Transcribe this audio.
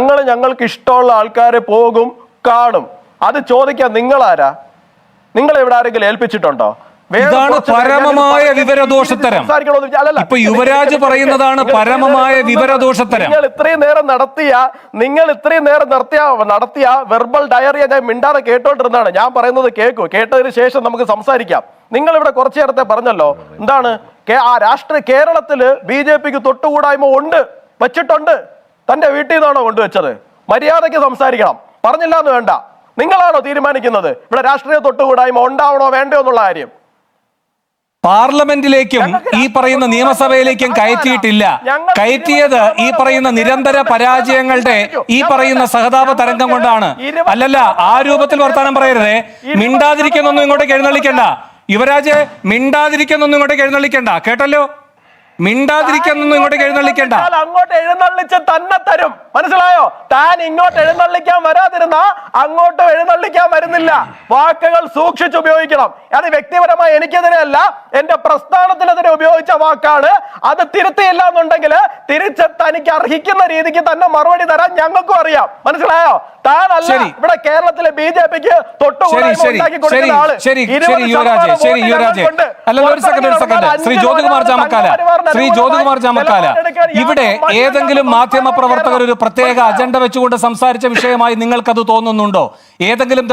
ഞങ്ങൾ ഞങ്ങൾക്ക് ഇഷ്ടമുള്ള ആൾക്കാരെ പോകും കാണും. അത് ചോദിക്കാൻ നിങ്ങളാരാ? നിങ്ങൾ എവിടെ ആരെങ്കിലും ഏൽപ്പിച്ചിട്ടുണ്ടോ? ഇതാണ് പരമമായ വിവരദോഷത്തരം. ഇപ്പൊ യുവരാജ് പറയുന്നതാണ് പരമമായ വിവരദോഷത്തരം. നിങ്ങൾ ഇത്രയും നേരം നടത്തിയ നിങ്ങൾ ഇത്രയും നേരം നടത്തിയ നടത്തിയ വെർബൽ ഡയറിയ ഞാൻ മിണ്ടാതെ കേട്ടോണ്ടിരുന്നതാണ്. ഞാൻ പറയുന്നത് കേൾക്കൂ കേട്ടതിന് ശേഷം നമുക്ക് സംസാരിക്കാം. നിങ്ങൾ ഇവിടെ കുറച്ചു നേരത്തെ പറഞ്ഞല്ലോ. എന്താണ്? ആ രാഷ്ട്രീയ കേരളത്തിൽ ബി ജെ പിക്ക് തൊട്ടുകൂടായ്മ ഉണ്ട്. വെച്ചിട്ടുണ്ട്. തന്റെ വീട്ടിൽ നിന്നാണോ കൊണ്ടുവച്ചത്? മര്യാദയ്ക്ക് സംസാരിക്കണം. പറഞ്ഞില്ല എന്ന് വേണ്ട. നിങ്ങളാണോ തീരുമാനിക്കുന്നത്? ഇവിടെ രാഷ്ട്രീയ തൊട്ടുകൂടായ്മ ഉണ്ടാവണോ വേണ്ടോ എന്നുള്ള കാര്യം. പാർലമെന്റിലേക്കും ഈ പറയുന്ന നിയമസഭയിലേക്കും കയറ്റിയിട്ടില്ല. കയറ്റിയത് ഈ പറയുന്ന നിരന്തര പരാജയങ്ങളുടെ ഈ പറയുന്ന സഹതാപ തരംഗം കൊണ്ടാണ്. അല്ലല്ല ആ രൂപത്തിൽ വർത്താനം പറയരുതേ. മിണ്ടാതിരിക്കുന്നൊന്നും ഇങ്ങോട്ടേക്ക് എഴുന്നള്ളിക്കണ്ട. യുവരാജ് മിണ്ടാതിരിക്കുന്നൊന്നും ഇങ്ങോട്ടേക്ക് എഴുന്നള്ളിക്കണ്ട. കേട്ടല്ലോ? മിണ്ടാതിരിക്കുന്നൊന്നും ഇങ്ങോട്ടേക്ക് എഴുന്നള്ളിക്കണ്ട. അങ്ങോട്ട് എഴുന്നള്ളിച്ച് തന്നെ തരും. മനസ്സിലായോ? താൻ ഇങ്ങോട്ട് എഴുന്നള്ളിക്കാൻ വരാതിരുന്ന അങ്ങോട്ട് എഴുന്നള്ളിക്കാൻ വരുന്നില്ല. വാക്കുകൾ സൂക്ഷിച്ച് ഉപയോഗിക്കണം. അത് വ്യക്തിപരമായി എനിക്കെതിരെയല്ല എന്റെ പ്രസ്ഥാനത്തിനെതിരെ ഉപയോഗിച്ച വാക്കാണ്. അത് തിരുത്തിയില്ല എന്നുണ്ടെങ്കിൽ തിരിച്ച് തനിക്ക് അർഹിക്കുന്ന രീതിക്ക് തന്നെ മറുപടി തരാൻ ഞങ്ങൾക്കും അറിയാം. മനസ്സിലായോ? താനല്ല. ഇവിടെ കേരളത്തിലെ ബി ജെ പിക്ക് ഇവിടെ ഏതെങ്കിലും മാധ്യമ പ്രവർത്തകർ ഒരു പ്രത്യേക അജണ്ട വെച്ചുകൊണ്ട് സംസാരിച്ച വിഷയമായി നിങ്ങൾക്കത് തോന്നുന്നുണ്ടോ ഏതെങ്കിലും